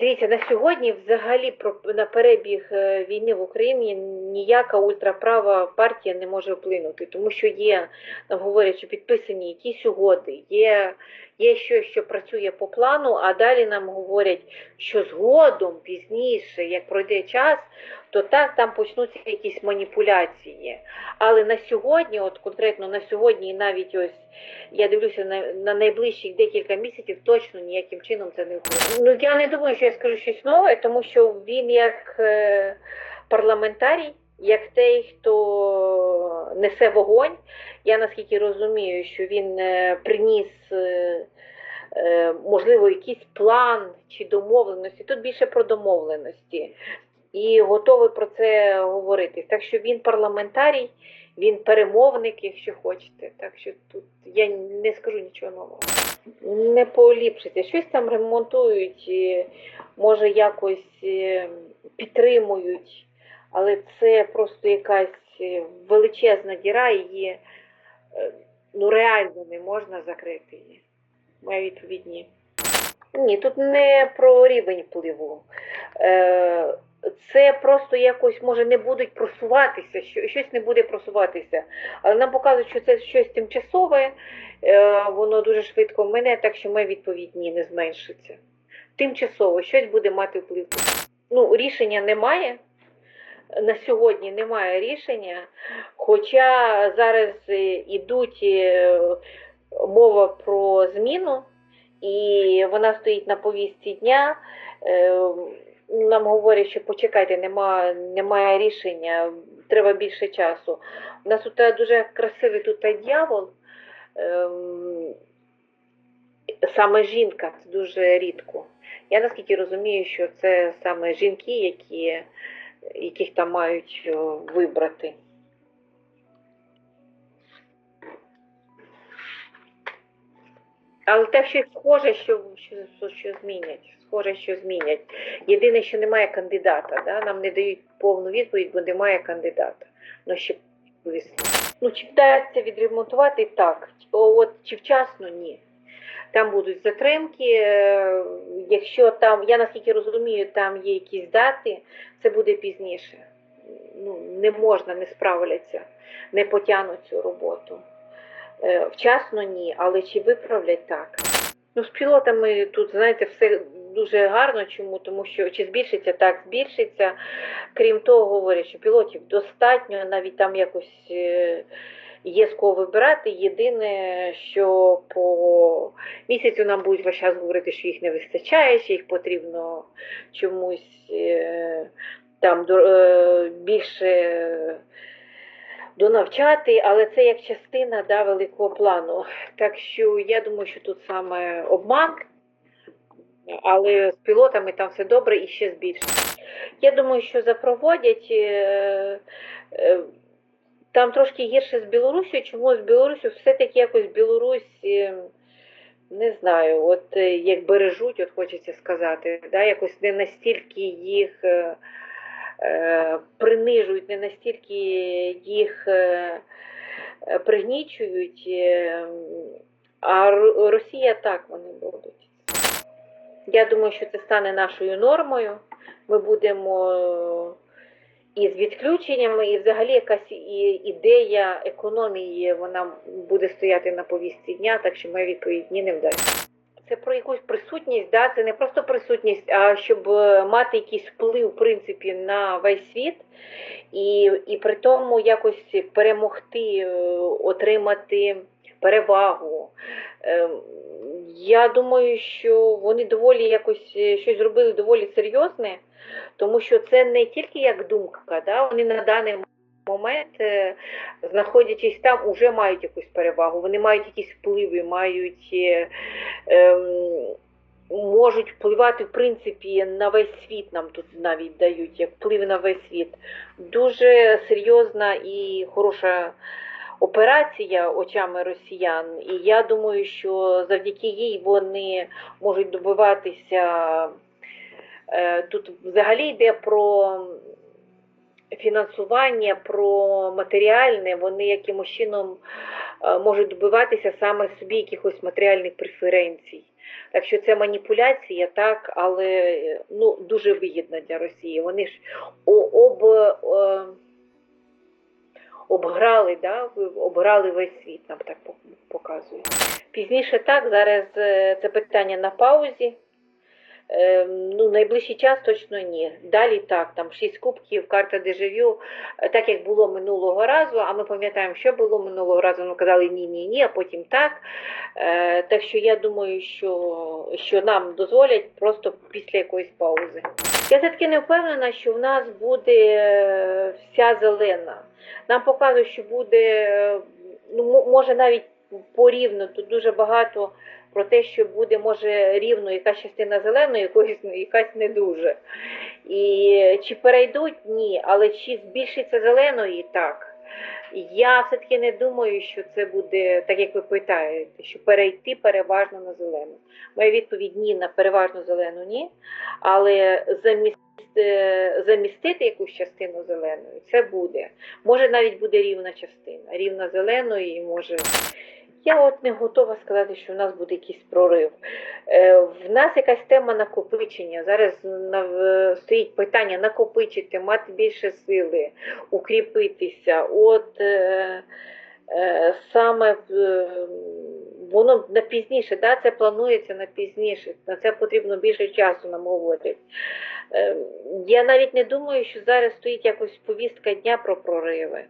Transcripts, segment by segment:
Дивіться, на сьогодні взагалі на перебіг е, війни в Україні ніяка ультраправа партія не може вплинути, тому що є, говорять, що підписані якісь угоди, є, є щось, що працює по плану, а далі нам говорять, що згодом, пізніше, як пройде час, то так там почнуться якісь маніпуляції. Але на сьогодні, от конкретно на сьогодні, навіть ось я дивлюся на, на найближчих декілька місяців, точно ніяким чином це не вплине. Ну я не думаю, що я скажу щось нове, тому що він як е, парламентарій, як той, хто несе вогонь. Я наскільки розумію, що він е, приніс. Е, е, Можливо, якийсь план чи домовленості. Тут більше про домовленості. І готовий про це говорити. Так що він парламентарій, він перемовник, якщо хочете. Так що тут я не скажу нічого нового. Не поліпшиться. Щось там ремонтують, може якось е, підтримують, але це просто якась е, величезна діра, її е, ну реально не можна закрити її. Моя відповідь ні. Ні, тут не про рівень впливу. Е, Це просто якось може не будуть просуватися, що- щось не буде просуватися. Але нам показують, що це щось тимчасове, е, воно дуже швидко мине, так що моя відповідь ні, не зменшиться. Тимчасово щось буде мати вплив. Ну, рішення немає. На сьогодні немає рішення, хоча зараз е, ідуть е, мова про зміну, і вона стоїть на повістці дня. Нам говорять, що почекайте, нема, немає рішення, треба більше часу. У нас тут е, дуже красивий тут е, дьявол, ем, саме жінка, це дуже рідко. Я наскільки розумію, що це саме жінки, які, яких там мають е, вибрати. Але те щось схоже, що, що, що змінять. Схоже, що змінять. Єдине, що немає кандидата. Да? Нам не дають повну відповідь, бо немає кандидата. Ну, ще. Ну, чи вдасться відремонтувати так? От чи вчасно ні. Там будуть затримки. е, Якщо там, я наскільки розумію, там є якісь дати, це буде пізніше. Ну, не можна, не справляться, не потягнуть цю роботу. Е, Вчасно ні, але чи виправлять так? Ну, з пілотами тут, знаєте, все дуже гарно. Чому? Тому що чи збільшиться, так збільшиться. Крім того, говорять, що пілотів достатньо, навіть там якось е, є з кого вибирати. Єдине, що по місяцю нам будуть весь час говорити, що їх не вистачає, що їх потрібно чомусь е, там більше донавчати, але це як частина да, великого плану. Так що я думаю, що тут саме обман, але з пілотами там все добре і ще збільшиться. Я думаю, що запроводять. е, е, Там трошки гірше з Білорусію, чому з Білорусю все-таки якось Білорусь, е, не знаю, от е, як бережуть, от хочеться сказати, да, якось не настільки їх е, принижують, не настільки їх е, е, пригнічують, е, а Росія так вони будуть. Я думаю, що це стане нашою нормою. Ми будемо е, і з відключеннями, і взагалі якась ідея економії вона буде стояти на повістці дня, так що моя відповідь ні не вдасться. Це про якусь присутність, да? це не просто присутність, а щоб е, мати якийсь вплив в принципі на весь світ, і, і при тому якось перемогти, е, отримати перевагу. Ем, Я думаю, що вони доволі якось е, щось зробили доволі серйозне, тому що це не тільки як думка, да? вони на даний момент, е, знаходячись там, вже мають якусь перевагу, вони мають якісь впливи, мають. е, ем, можуть впливати в принципі на весь світ, нам тут навіть дають як вплив на весь світ. Дуже серйозна і хороша операція очами росіян. І я думаю, що завдяки їй вони можуть добиватися. е, Тут взагалі йде про фінансування, про матеріальне, вони якимось чином е, можуть добиватися саме собі якихось матеріальних преференцій. Так що це маніпуляція, так, але ну, дуже вигідна для Росії. Вони ж об, е, обграли, да, обграли весь світ, нам так показують. Пізніше так, зараз е, це питання на паузі. Е, Ну, найближчий час точно ні. Далі так, там шість кубків, карта дежавю, Е, так як було минулого разу, а ми пам'ятаємо, що було минулого разу, ми казали ні, ні, а потім так. Е, Так що я думаю, що, що нам дозволять просто після якоїсь паузи. Я все-таки не впевнена, що в нас буде е, вся зелена. Нам показують, що буде, ну, мо- може навіть порівну, тут дуже багато про те, що буде, може, рівно якась частина зеленої, якоїсь, якась не дуже. І чи перейдуть? Ні, але чи збільшиться зеленої? Так. Я все-таки не думаю, що це буде, так як ви питаєте, що перейти переважно на зелену. Моя відповідь ні на переважно зелену ні. Але заміс- е, замістити якусь частину зеленою це буде. Може навіть буде рівна частина. Рівна зеленої, може. Я от не готова сказати, що в нас буде якийсь прорив. Е, В нас якась тема накопичення. Зараз стоїть питання накопичити, мати більше сили, укріпитися. От е, е, саме воно на пізніше, да, це планується на пізніше. На це потрібно більше часу, нам говорять. Е, я навіть не думаю, що зараз стоїть якось повістка дня про прориви.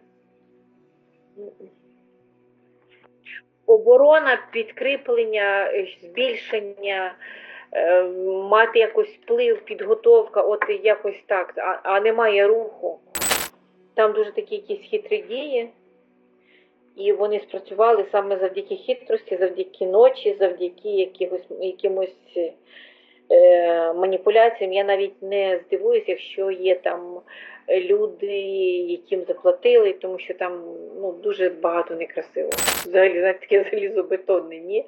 Оборона, підкріплення, е, збільшення, е, мати якийсь вплив, підготовка, от якось так, а, а немає руху. Там дуже такі якісь хитрі дії, і вони спрацювали саме завдяки хитрості, завдяки ночі, завдяки якихось, якимось маніпуляціям. Я навіть не здивуюся, якщо є там люди, яким заплатили, тому що там ну, дуже багато некрасиво. Взагалі, знаєте, таке залізобетонне, ні.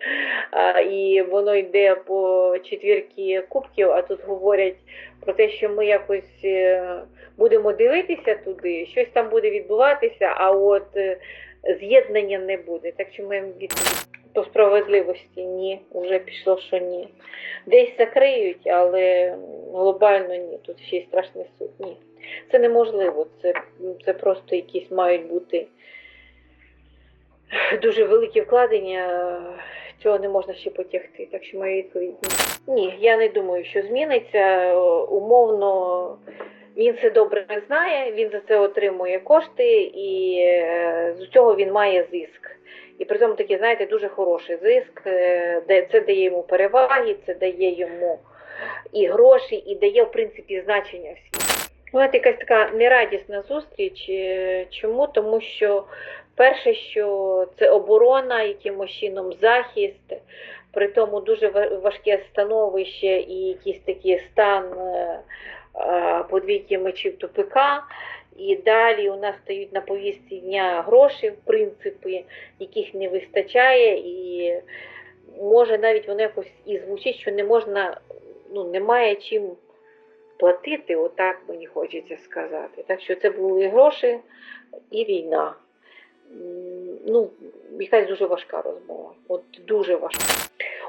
А, і воно йде по четвірки кубків, а тут говорять про те, що ми якось е, будемо дивитися туди, щось там буде відбуватися, а от е, з'єднання не буде. Так що ми відповідь по справедливості ні, вже пішло, що ні. Десь закриють, але глобально ні. Тут ще й страшний суд. Ні. Це неможливо. Це, це просто якісь мають бути дуже великі вкладення. Цього не можна ще потягти. Так що моя відповідь ні. Ні, я не думаю, що зміниться. Умовно, він це добре знає, він за це отримує кошти, і е, з цього він має зиск. І при цьому такий, знаєте, дуже хороший зиск, е, де це дає йому переваги, це дає йому і гроші, і дає, в принципі, значення всім. Знаєте, якась така нерадісна зустріч. Е, Чому? Тому що перше, що це оборона, якимось чином захист, при тому дуже важке становище і якийсь такий стан е, подвійки мечів тупика. І далі у нас стають на повістці дня гроші, в принципі, яких не вистачає, і може навіть воно якось і звучить, що не можна, ну немає чим платити, отак мені хочеться сказати. Так що це були гроші і війна. Ну, якась дуже важка розмова. От дуже важка.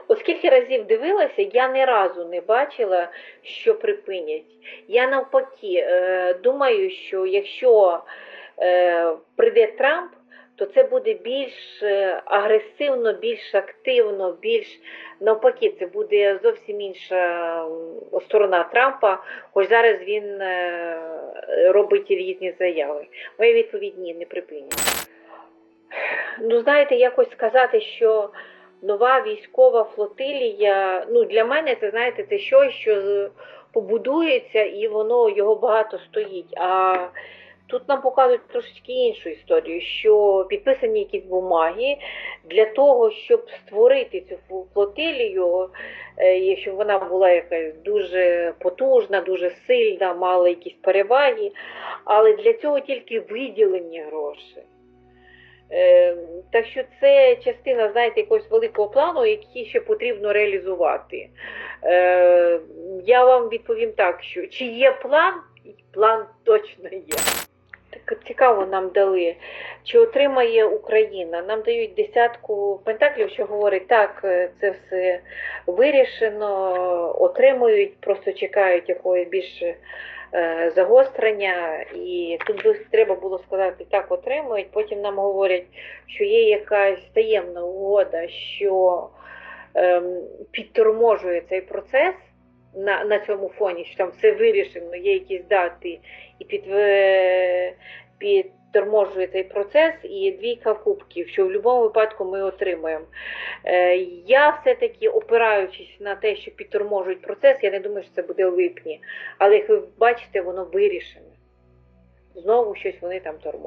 От скільки разів дивилася, я ні разу не бачила, що припинять. Я навпаки е, думаю, що якщо е, прийде Трамп, то це буде більш е, агресивно, більш активно, більш навпаки, це буде зовсім інша сторона Трампа, хоч зараз він робить різні заяви. Моя відповідь ні, не припинять. Ну, знаєте, якось сказати, що нова військова флотилія, ну для мене це знаєте, це щось, що побудується і воно його багато стоїть. А тут нам показують трошечки іншу історію, що підписані якісь бумаги для того, щоб створити цю флотилію, е, якщо вона була якась дуже потужна, дуже сильна, мала якісь переваги, але для цього тільки виділені гроші. Так що це частина, знаєте, якогось великого плану, який ще потрібно реалізувати. Е, Я вам відповім так, що чи є план, план точно є. Так Цікаво нам дали. Чи отримає Україна? Нам дають десятку пентаклів, що говорить, так, е, це все вирішено, отримують, просто чекають якогось більше загострення. І тут би треба було сказати, так, отримують. Потім нам говорять, що є якась таємна угода, що ем, підторможує цей процес на, на цьому фоні, що там все вирішено, є якісь дати, і під, підторможує цей процес, і двійка кубків, що в будь-якому випадку ми отримаємо. Е, я все-таки, опираючись на те, що підторможують процес, я не думаю, що це буде в липні. Але як ви бачите, воно вирішене. Знову щось вони там тормозять.